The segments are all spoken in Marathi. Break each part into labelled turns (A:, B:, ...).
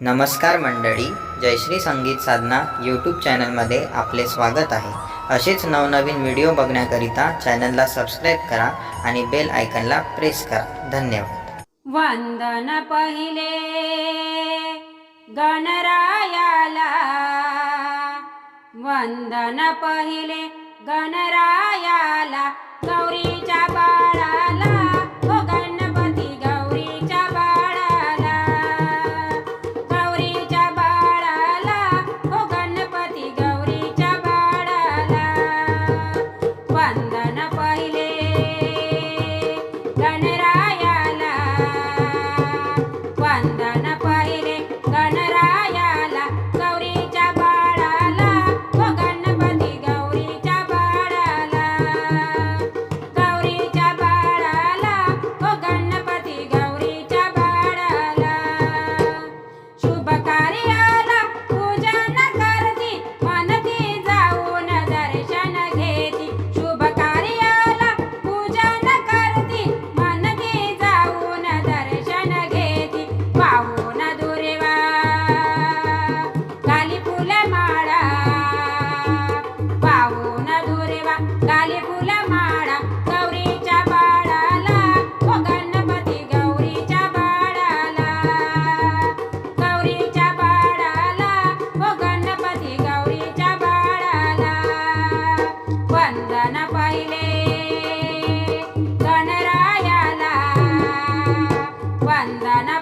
A: नमस्कार मंडळी जयश्री संगीत साधना यूट्यूब चॅनलमध्ये आपले स्वागत आहे. असेच नवनवीन व्हिडिओ बघण्याकरिता चॅनलला सबस्क्राईब करा आणि बेल आयकनला प्रेस करा. धन्यवाद.
B: वंदन पहिले गणरायाला. वंदन पहिले गणरायाला.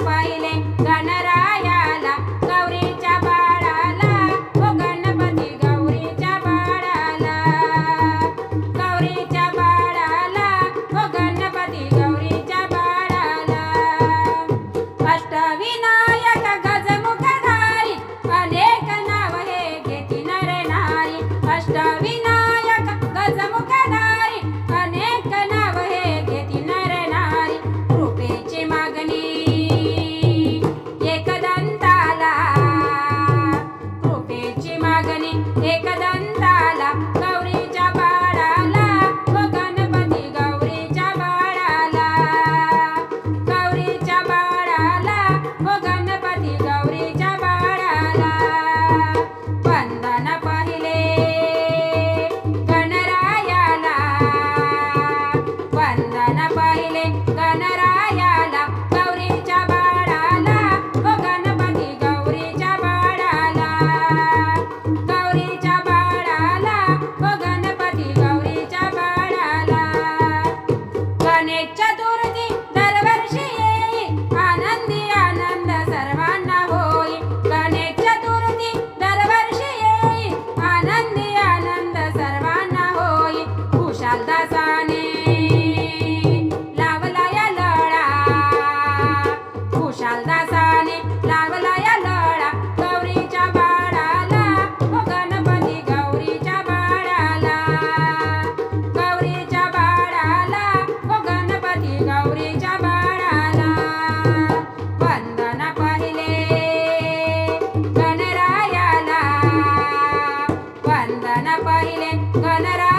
B: পাইলে গণ পাইলেন গণরা